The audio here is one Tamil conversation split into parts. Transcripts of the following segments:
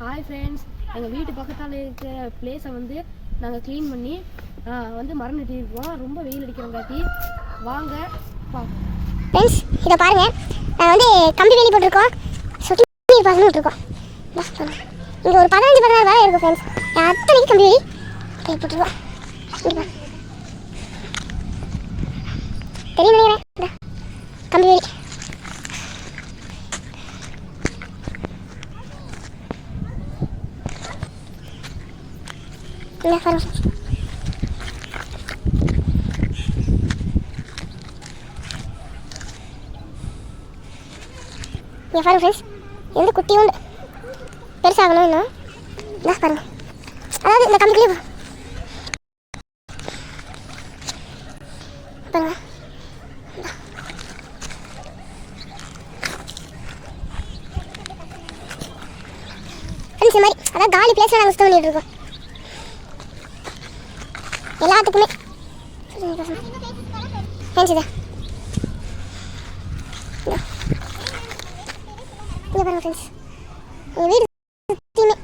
ஹாய் ஃப்ரெண்ட்ஸ் எங்கள் வீட்டு பக்கத்தால் இருக்கிற பிளேஸை வந்து நாங்கள் க்ளீன் பண்ணி வந்து மரம் நட்டியிருக்கோம் ரொம்ப வெயில் அடிக்கிறங்காட்டி வாங்க ஃப்ரெண்ட்ஸ் இதை பாருங்க. நாங்கள் வந்து கம்பி வேலி போட்டிருக்கோம். சுற்றி நீர் விட்டுருக்கோம் இங்கே ஒரு பதினஞ்சு பதினாறு வேலை இருக்கும் ஃப்ரெண்ட்ஸ் அத்தனைக்கு கம்பி வேலி கை தெரியும் நினைக்கிறேன் கம்பி வேலி. இந்த பாருங்க இங்கே பாருங்க ஃப்ரெண்ட்ஸ் எந்த குட்டியும் பெருசாகணும் இன்னும் இந்தா பாருங்க அதாவது இந்த கம்பிக்குள்ளே பாருங்க ஃப்ரெண்ட்ஸ் இந்த மாதிரி அதாவது காலி பிளேஸில் நாங்கள் சுத்தம் பண்ணிட்டு இருக்கோம் எல்லாத்துக்குமே. ஃப்ரெண்ட்ஸ் இங்கே பாருங்க ஃப்ரெண்ட்ஸ் எங்கள் வீடு சுற்றியுமே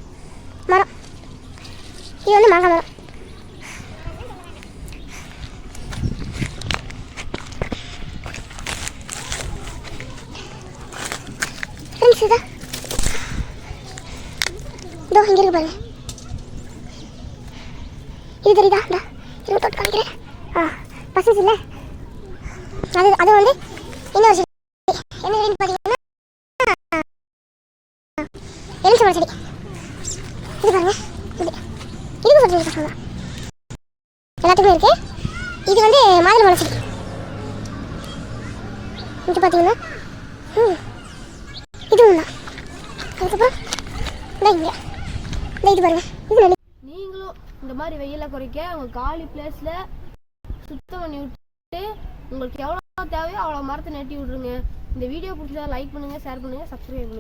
மரம். இது வந்து மாங்காய் மரம். ஃப்ரெண்ட்ஸ் இதா. இதோ இங்கே இருக்கு பாருங்க. இது தெரியுதா? இந்தா தொட்டு காமிக்கிறேன் ஆ பசஸ் இல்லை. அது அது வந்து இன்னொரு செடி. என்ன செடின்னு பார்த்தீங்கன்னா எலுமிச்சை செடி. இது பாருங்க. இது இதுக்கு சொல்றது பசங்க எல்லாத்துக்குமே இருக்கு. இது வந்து மாதுளை மலை செடி. இது பார்த்தீங்கன்னா ம் இதுவும் தான். அதுக்கப்புறம் இந்த இங்கே. இந்த இது பாருங்க. இது நெல்லி நீங்களும் இந்த மாதிரி வெயிலை குறைக்க உங்கள் காலி பிளேஸில் சுத்தம் பண்ணி விட்டு உங்களுக்கு எவ்வளோ தேவையோ அவ்வளோ மரத்தை நட்டி விட்ருங்க. இந்த வீடியோ பிடிச்சதா லைக் பண்ணுங்கள் ஷேர் பண்ணுங்கள் சப்ஸ்கிரைப் பண்ணுங்கள்